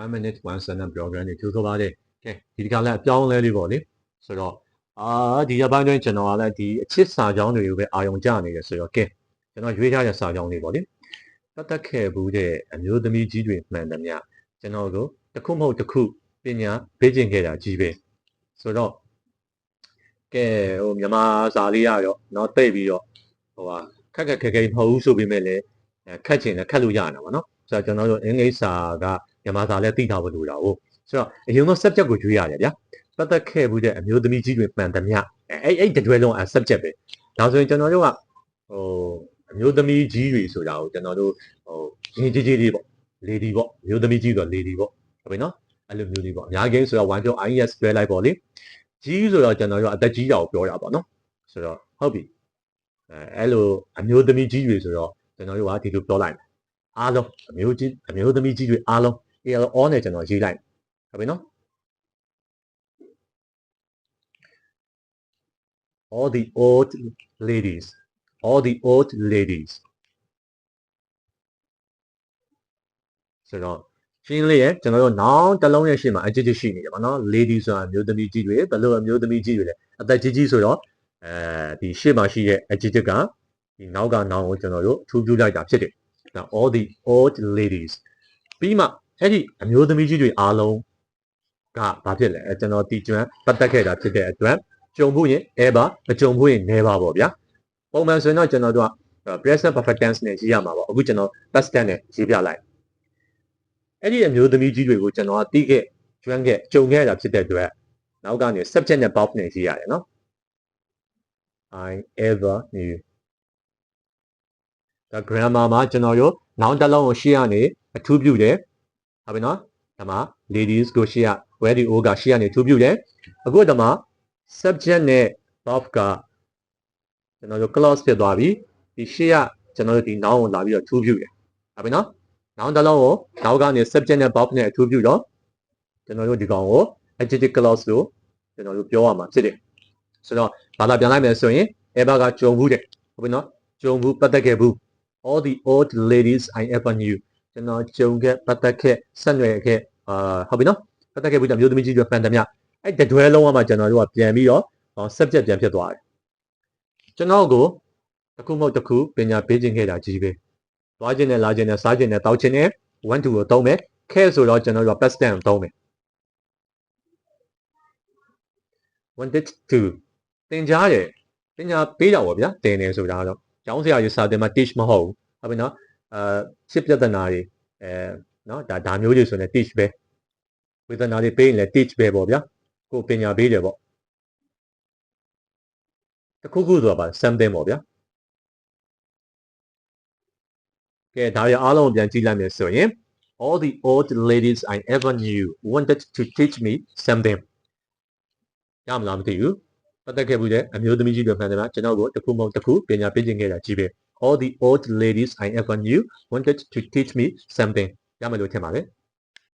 1 minute 1 sentence program တွေကျိုးဆိုပါတယ်ကဲဒီတစ်ခါလည်းအပြောင်းလဲလေးပေါ့လေဆိုတော့အာဒီရက်ပိုင်းတွင်ကျွန်တော်ကလည်းဒီအချစ်စာကြောင်းတွေကိုပဲအာရုံကျနေတယ်ဆိုတော့ကဲကျွန်တော်ရွေးထားတဲ့စာကြောင်းလေးပေါ့လေပတ်သက်ခဲ့ဘူးတဲ့အမျိုးသမီးကြီးတွေမှန်သမျှကျွန်တော်တို့တစ်ခုမဟုတ်တစ်ခုပညာပေးခြင်းခဲ့တာကြီးပဲဆိုတော့ကဲဟိုမြန်မာစာလေးရရောเนาะတိတ်ပြီးတော့ဟိုဟာခက်ခက်ခဲခဲမဟုတ်ဘူးဆိုပေမဲ့လည်းခက်ချင်လည်းခက်လို့ရတာပေါ့နော်ဆိုတော့ကျွန်တော်တို့အင်္ဂလိပ်စာက မြန်မာစာလည်းသိထားဖို့လိုတာဟုတ်ဆိုတော့အရင်က subject ကိုကျွေးရတယ်ဗျာပတ်သက်ခဲ့ဘူးတဲ့အမျိုးသမီးကြီးတွေမှန်သမျှအဲ့အဲ့တတွဲလုံးအ subject ပဲဒါဆိုရင်ကျွန်တော်တို့ကဟိုအမျိုးသမီးကြီးတွေဆိုတာကိုကျွန်တော်တို့ဟိုကြီးကြီးကြီးလေးပေါ့ lady ပေါ့အမျိုးသမီးကြီးဆိုတော့ lady ပေါ့ဟုတ်ပြီနော်အဲ့လိုမျိုးလေးပေါ့အများကြီးဆိုတော့1ပြော IS တွဲလိုက်ပေါ့လေကြီးဆိုတော့ကျွန်တော်တို့အသက်ကြီးတာကိုပြောတာပေါ့နော်ဆိုတော့ဟုတ်ပြီအဲအဲ့လိုအမျိုးသမီးကြီးတွေဆိုတော့ကျွန်တော်တို့ကဒီလိုပြောလိုက်မယ်အားလုံးအမျိုးကြီးအမျိုးသမီးကြီးတွေအားလုံး AL all နဲ့ကျွန်တော်ရေးလိုက်ဟုတ်ပြီနော် all the old ladies all the old ladies ဆိုတော့ရှင်းလေးရဲ့ကျွန်တော်တို့နောက်တစ်လုံးရဲ့ရှေ့မှာအကြည့်ကြည့်ရှိနေတယ်ဗောနော် lady ဆိုတာအမျိုးသမီးကြီးတွေဘယ်လိုအမျိုးသမီးကြီးတွေလဲအသက်ကြီးကြီးဆိုတော့အဲဒီရှေ့မှာရှိတဲ့အကြည့်ကြည့်ကဒီနောက်ကနောင်ကိုကျွန်တော်တို့ထူးပြလိုက်တာဖြစ်တယ်ဒါ all the old ladies ပြီးမှ အဲ့ဒီအမျိုးသမီးကြီးတွေအားလုံးကဘာဖြစ်လဲအဲကျွန်တော်တီကျွမ်းပတ်သက်ခဲ့တာဖြစ်တဲ့အတွက်ကြုံဖို့ရင် ever မကြုံဖို့ရင် never ပေါ့ဗျာပုံမှန်ဆိုရင်တော့ကျွန်တော်တို့က present perfect tense နဲ့ရေးရမှာပေါ့အခုကျွန်တော် past tense နဲ့ရေးပြလိုက်အဲ့ဒီအမျိုးသမီးကြီးတွေကိုကျွန်တော်ကတီးခဲ့ကျွမ်းခဲ့ကြုံခဲ့တာဖြစ်တဲ့အတွက်နောက်ကနေ subject နဲ့ verb နဲ့ရေးရတယ်နော် I ever knew ဒါ grammar မှာကျွန်တော်တို့နောက်တစ်လုံးကိုရှေ့ကနေအထူးပြုတယ် ဟုတ်ပြီနော်ဒါမှ ladies ကိုရှေ့က where the o ကရှေ့ကနေအထူးပြုတယ်အခုဒါမှ subject နဲ့ verb ကကျွန်တော်တို့ clause ဖြစ်သွားပြီဒီရှေ့ကကျွန်တော်တို့ဒီ noun ကိုလာပြီးတော့ထူးပြုတယ်ဟုတ်ပြီနော် noun တစ်လုံးကိုနောက်ကနေ subject နဲ့ verb နဲ့အထူးပြုတော့ကျွန်တော်တို့ဒီကောင်ကို adjective clause လို့ကျွန်တော်တို့ပြောရမှာဖြစ်တယ်ဆိုတော့ဘာသာပြန်လိုက်မယ်ဆိုရင် ever ကကြုံဘူးတဲ့ဟုတ်ပြီနော်ကြုံဘူးပတ်သက်ခဲ့ဘူး all the old ladies I ever knew ကျွန်တော်ကြုံခဲ့ပတ်သက်ခဲ့ဆက်နွယ်ခဲ့အာဟုတ်ပြီနော်ပတ်သက်ခဲ့ဘူးတဲ့မျိုးသမီးကြီးတွေဖန်သမျှအဲ့တတွဲလုံးကမှကျွန်တော်တို့ကပြန်ပြီးတော့ subject ပြန်ဖြစ်သွားတယ်ကျွန်တော်ကိုတစ်ခုမဟုတ်တစ်ခုပညာပေးခြင်းခဲ့တာကြီးပဲသွားခြင်းနဲ့လာခြင်းနဲ့စားခြင်းနဲ့တောက်ခြင်းနဲ့ one to ကိုသုံးမယ်ခဲ့ဆိုတော့ကျွန်တော်တို့က past tense ကိုသုံးမယ် wanted to သင်ကြားတယ်ပညာပေးတာပေါ့ဗျာသင်တယ်ဆိုတာတော့ကျောင်းဆရာကြီးစာသင်မှာ teach မဟုတ်ဘူးဟုတ်ပြီနော် အာစစ်ပြဿနာတွေအဲနော်ဒါဒါမျိုးတွေဆိုရင် teach ပဲဝေဒနာတွေပေးရင်လည်း teach ပဲပေါ့ဗျာကိုပညာပေးတယ်ပေါ့တခုခုဆိုတာပါ something ပေါ့ဗျာကဲဒါရအားလုံးပြန်ကြည့်လိုက်မယ်ဆိုရင် all the old ladies I ever knew wanted to teach me something ရမလားမသိဘူးပတ်သက်ခဲ့ဘူးတဲ့အမျိုးသမီးကြီးတွေမှန်တယ်မှာကျွန်တော်ကိုတစ်ခုမဟုတ်တစ်ခုပညာပေးခြင်းခဲ့တာကြီးပဲ all the old ladies I ever knew wanted to teach me something ရမယ်လို့ထင်ပါတယ်